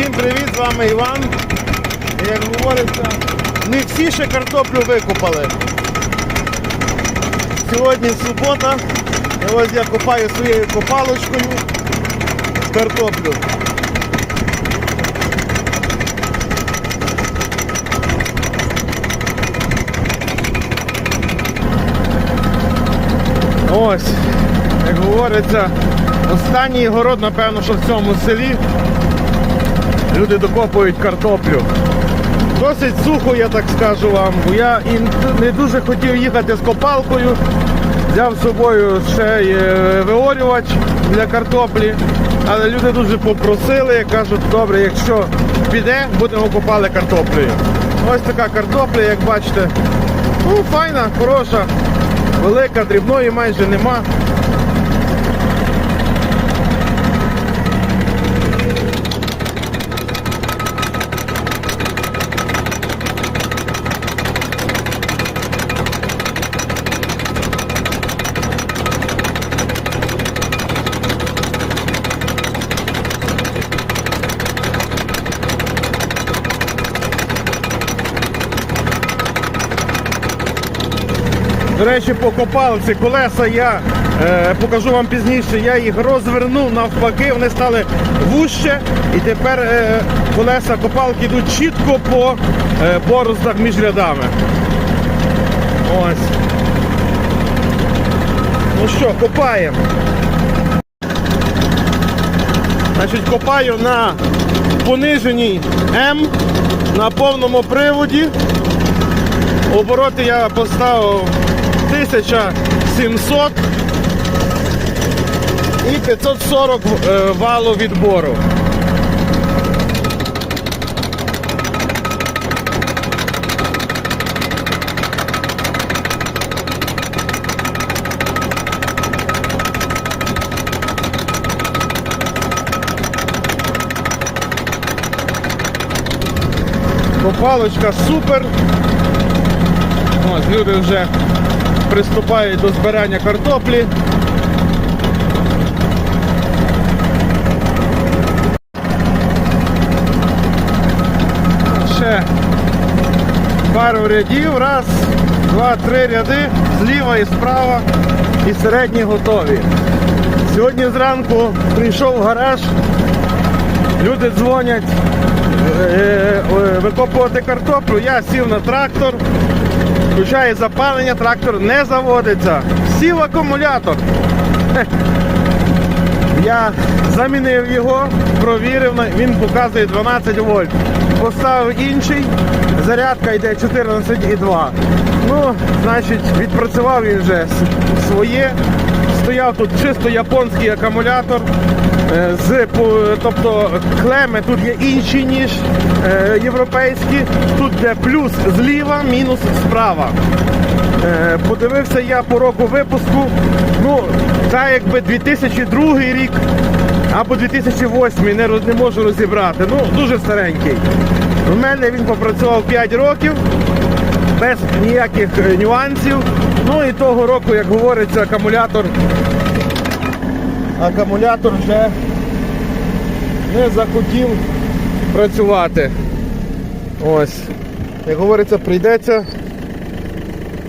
Всім привіт, з вами Іван. Як говориться, не всі ще картоплю викопали. Сьогодні субота. І ось я копаю своєю копалочкою картоплю. Ось, як говориться, останній город, напевно, що в цьому селі люди докопують картоплю. Досить сухо, я так скажу вам, я не дуже хотів їхати з копалкою. Взяв з собою ще й е, виорювач для картоплі. Але люди дуже попросили, кажуть, добре, якщо піде, будемо копали картоплею. Ось така картопля, як бачите. Ну, файна, хороша, велика, дрібної майже нема. Речі, по копалці колеса я е, покажу вам пізніше, я їх розвернув навпаки, вони стали вужче і тепер е, колеса копалки йдуть чітко по е, бороздах між рядами. Ось. Ну що, копаємо. Значить, копаю на пониженій М на повному приводі. Обороти я поставив 1700 і 540 е, валу відбору. Копалочка супер. Ось люди вже приступають до збирання картоплі. Ще пару рядів. Раз, два, три ряди, зліва і справа і середні готові. Сьогодні зранку прийшов в гараж, люди дзвонять е, е, викопувати картоплю, я сів на трактор, включаю запалення, трактор не заводиться. Сів акумулятор. Я замінив його, провірив, він показує 12 вольт. Поставив інший, зарядка йде 14,2. Ну, значить, відпрацював він вже своє. Стояв тут чисто японський акумулятор. Е, З, тобто клеми тут є інші, ніж е, європейські. Тут де плюс зліва, мінус справа. Е, Подивився я по року випуску. Ну, так якби 2002 рік або 2008 не, роз- не можу розібрати. Ну, дуже старенький. У мене він попрацював 5 років без ніяких нюансів. Ну і того року, як говориться, акумулятор. Акумулятор вже не захотів працювати. Ось. Як говориться, прийдеться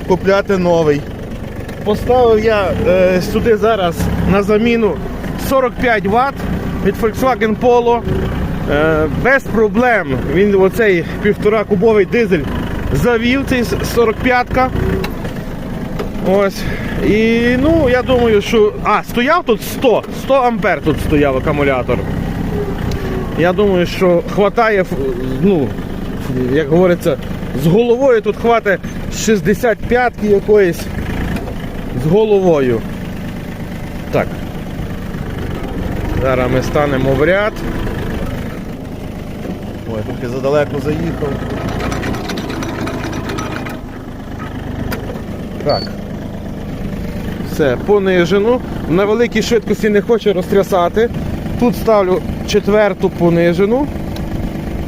купляти новий. Поставив я е, сюди зараз на заміну 45 Вт від Volkswagen Polo. Е, без проблем. Він оцей півтора кубовий дизель завів, цей 45-ка. Ось. І ну, я думаю, що. А, стояв тут 100, 100 ампер тут стояв акумулятор. Я думаю, що хватає, ну, як говориться, з головою тут хватить 65-ки якоїсь з головою. Так. Зараз ми станемо в ряд. Ой, поки задалеко заїхав. Так. Все, понижену. На великій швидкості не хочу розтрясати. Тут ставлю четверту понижену.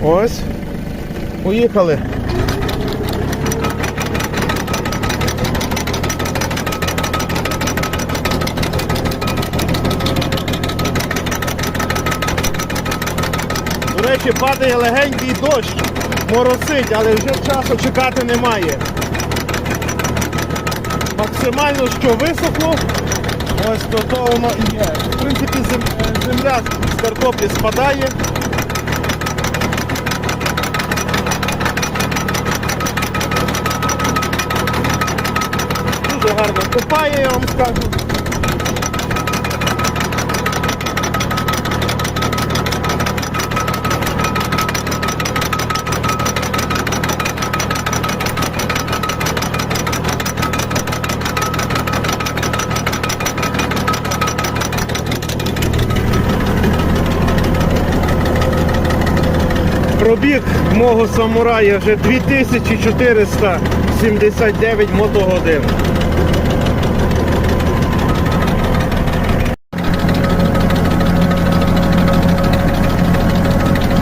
Ось. Поїхали. До речі, падає легенький дощ, моросить, але вже часу чекати немає. Максимально, що висохло, ось то, то воно і є. В принципі, земля з картоплі спадає. Дуже гарно копає, я вам скажу. Пробіг мого самурая вже 2479 мотогодин.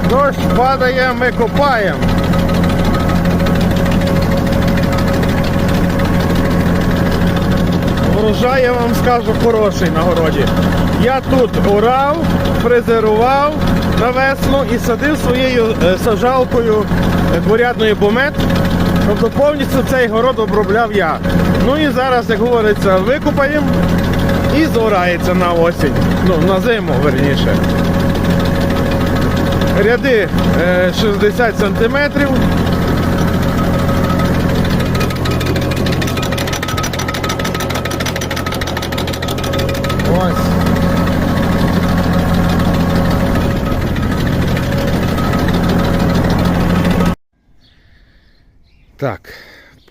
Дощ падає, ми копаємо. Урожай, я вам скажу, хороший на городі. Я тут орав, фрезерував на весну і садив своєю е, сажалкою е, дворядної бомет. Тобто повністю цей город обробляв я. Ну і зараз, як говориться, викопаємо і зорається на осінь. Ну, на зиму, верніше. Ряди е, 60 сантиметрів.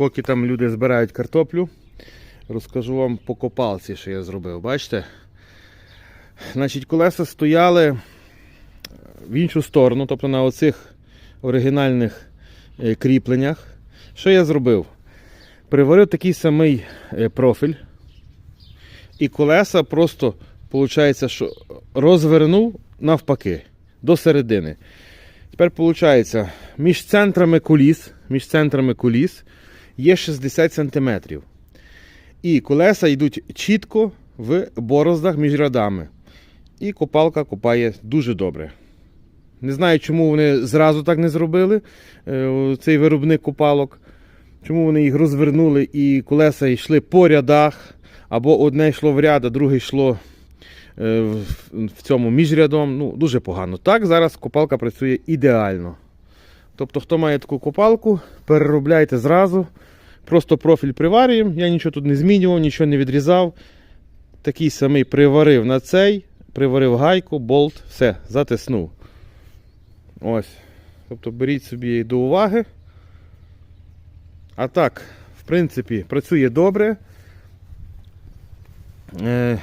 Поки там люди збирають картоплю, розкажу вам по копалці, що я зробив. Бачите? Значить, колеса стояли в іншу сторону, тобто на оцих оригінальних е, кріпленнях. Що я зробив? Приварив такий самий е, профіль. І колеса просто, виходить, що розвернув навпаки до середини. Тепер виходить, між центрами коліс, між центрами коліс є 60 см. І колеса йдуть чітко в бороздах між рядами. І копалка копає дуже добре. Не знаю, чому вони зразу так не зробили, е, цей виробник копалок. Чому вони їх розвернули і колеса йшли по рядах, або одне йшло в ряд, а друге йшло е, в- цьому між рядом. Ну, дуже погано. Так, зараз копалка працює ідеально. Тобто, хто має таку копалку, переробляйте зразу. Просто профіль приварюємо. Я нічого тут не змінював, нічого не відрізав. Такий самий приварив на цей, приварив гайку, болт, все, затиснув. Ось. Тобто беріть собі до уваги. А так, в принципі, працює добре. Е,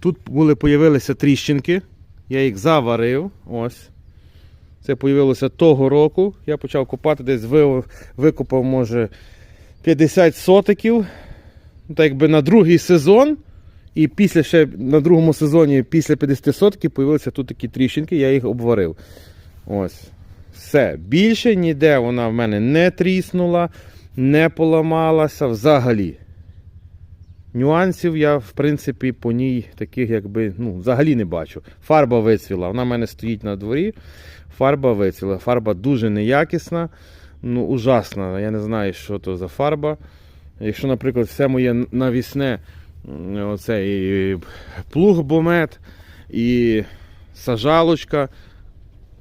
тут були, появилися тріщинки. Я їх заварив. Ось. Це появилося того року. Я почав копати, десь ви- викопав, може, 50 сотиків. Ну, Так якби на другий сезон. І після ще на другому сезоні, після 50 сотків, появилися тут такі тріщинки, я їх обварив. Ось. Все. Більше ніде вона в мене не тріснула, не поламалася взагалі. Нюансів я, в принципі, по ній таких, якби, ну, взагалі не бачу. Фарба вицвіла. Вона в мене стоїть на дворі. Фарба вицвіла. Фарба дуже неякісна, ну, ужасна. Я не знаю, що то за фарба. Якщо, наприклад, все моє навісне, оце і і сажалочка.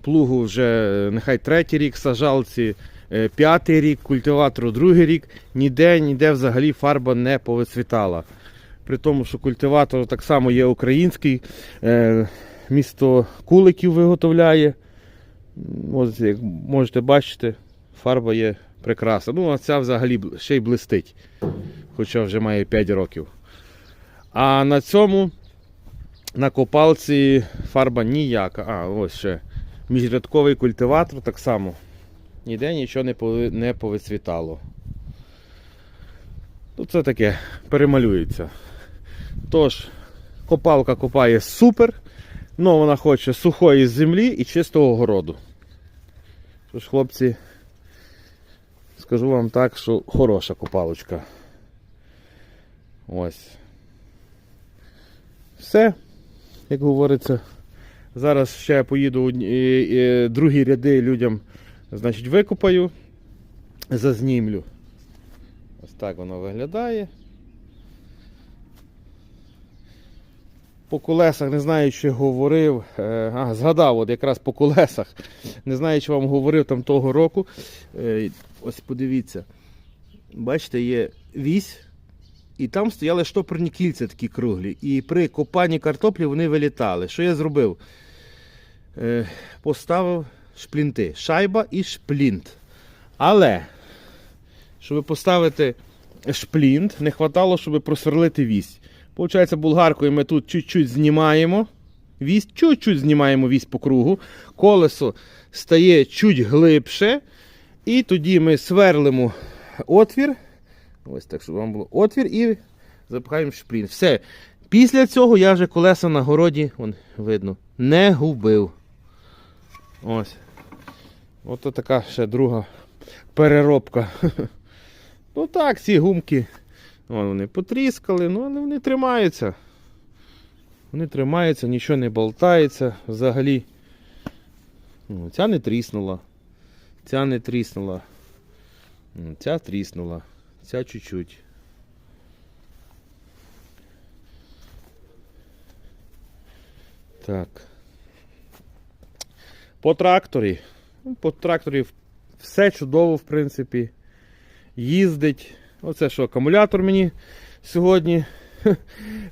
Плугу вже нехай третій рік сажалці, п'ятий рік, культиватору другий рік. Ніде, ніде взагалі фарба не повицвітала. При тому, що культиватор так само є український, е, місто Куликів виготовляє. Ось, як можете бачити, фарба є прекрасна. Ну, а ця взагалі ще й блистить, хоча вже має 5 років. А на цьому, на копалці, фарба ніяка. А, ось ще. Міжрядковий культиватор так само. Ніде нічого не, пови- не повицвітало. Ну, це таке, перемалюється. Тож, копалка копає супер, але вона хоче сухої землі і чистого городу. Тож, хлопці, скажу вам так, що хороша копалочка. Ось. Все, як говориться, Зараз ще поїду і другі ряди людям значить, викопаю, зазнімлю. Ось так воно виглядає. По колесах, не знаю, чи говорив. е, А, згадав, от якраз по колесах. Не знаю, чи вам говорив там того року. Е, Ось подивіться. Бачите, є вісь, і там стояли штопорні кільця такі круглі. І при копанні картоплі вони вилітали. Що я зробив? Е, Поставив шплінти. Шайба і шплінт. Але, щоб поставити шплінт, не вистачало, щоб просверлити вісь. Получається, булгаркою ми тут чуть-чуть знімаємо вісь, чуть-чуть знімаємо вісь по кругу. Колесо стає чуть глибше. І тоді ми сверлимо отвір. Ось так, щоб вам було отвір і запихаємо шплінт. Все. Після цього я вже колеса на городі, вон, видно, не губив. Ось. Ото така ще друга переробка. Ну так, ці гумки. Вон вони потріскали, ну але вони тримаються. Вони тримаються, нічого не болтається взагалі. Ну, Ця не тріснула. Ця не тріснула. Ну, Ця тріснула. Ця чуть-чуть. Так. По тракторі. По тракторі все чудово, в принципі. Їздить. Оце що, акумулятор мені сьогодні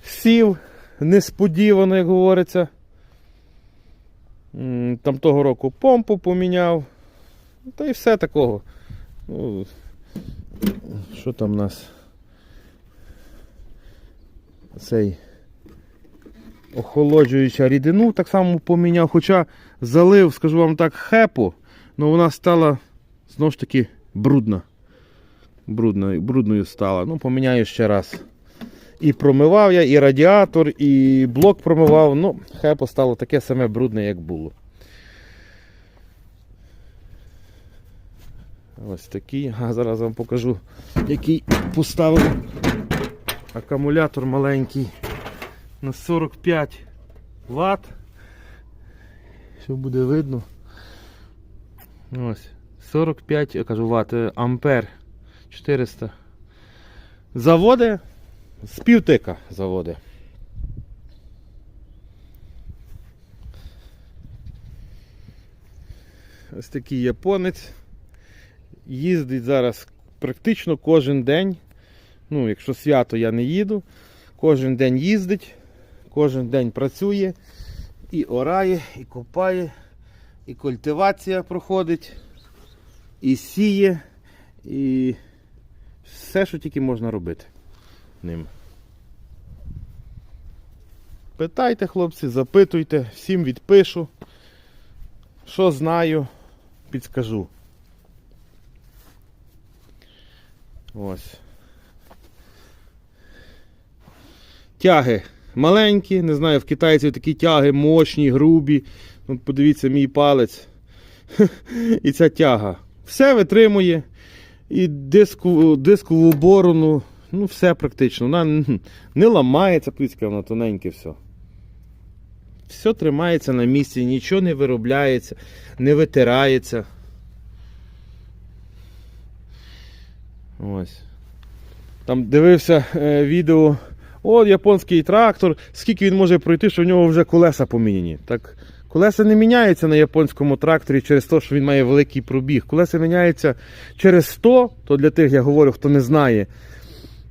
сів несподівано, як говориться. Там того року помпу поміняв. Та й все такого. Ну, що там у нас? Цей охолоджуюча рідину так само поміняв, хоча залив, скажу вам так, хепу, але вона стала знову ж таки брудна. Брудною, брудною стала. Ну, поміняю ще раз. І промивав я, і радіатор, і блок промивав. Ну, хепо стало таке саме брудне, як було. Ось такий. А зараз вам покажу, який поставив акумулятор маленький на 45 Вт. Що буде видно? Ось. 45, я кажу, Вт, е, ампер 400. Заводи з півтика заводи. Ось такий японець. Їздить зараз практично кожен день. Ну, якщо свято я не їду, кожен день їздить, кожен день працює, і орає, і копає, і культивація проходить, і сіє, і все, що тільки можна робити ним. Питайте, хлопці, запитуйте, всім відпишу. Що знаю, підскажу. Ось. Тяги маленькі, не знаю, в китайців такі тяги мощні, грубі. От подивіться, мій палець. І ця тяга. Все витримує. І диску, дискову борону, ну все практично. Вона не ламається, плицька, вона тоненьке все. Все тримається на місці, нічого не виробляється, не витирається. Ось. Там дивився е, відео. О, японський трактор, скільки він може пройти, що в нього вже колеса поміняні. Так, колеса не міняються на японському тракторі через те, що він має великий пробіг. Колеса міняються через 100, то для тих я говорю, хто не знає.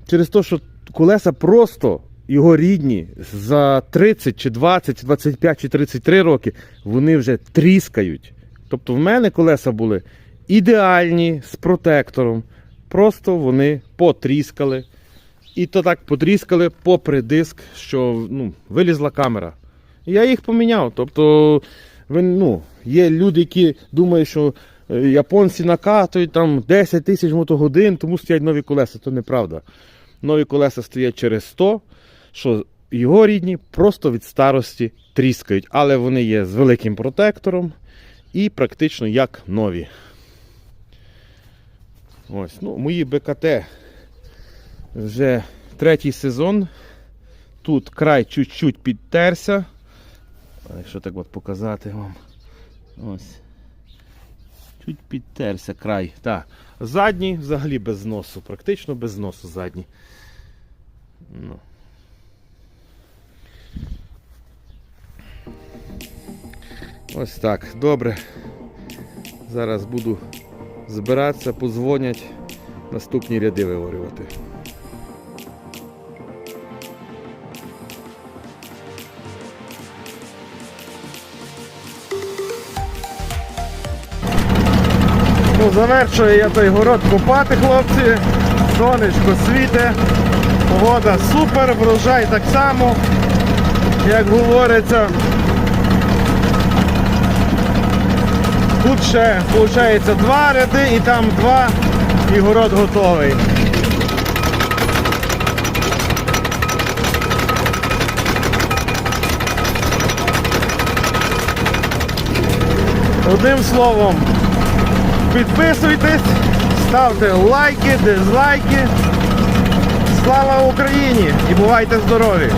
Через те, що колеса просто його рідні за 30 чи 20, чи 25 чи 33 роки вони вже тріскають. Тобто в мене колеса були ідеальні з протектором. Просто вони потріскали. І то так потріскали попри диск, що ну, вилізла камера. Я їх поміняв. Тобто, ви, ну, є люди, які думають, що е, японці накатують там 10 тисяч мотогодин, тому стоять нові колеса. То неправда. Нові колеса стоять через 100, що його рідні просто від старості тріскають. Але вони є з великим протектором і практично як нові. Ось, ну, мої БКТ вже третій сезон. Тут край чуть-чуть підтерся. А Якщо так от показати вам. Ось. Чуть підтерся край. Так. Задній взагалі без носу, практично без носу задній. Ну. Ось так, добре. Зараз буду збиратися, позвонять, наступні ряди виворювати. Завершую я той город копати, хлопці. Сонечко світе, погода супер, врожай так само, як говориться. Тут ще виходить два ряди і там два, і город готовий. Одним словом, підписуйтесь, ставте лайки, дизлайки. Слава Україні і бувайте здорові!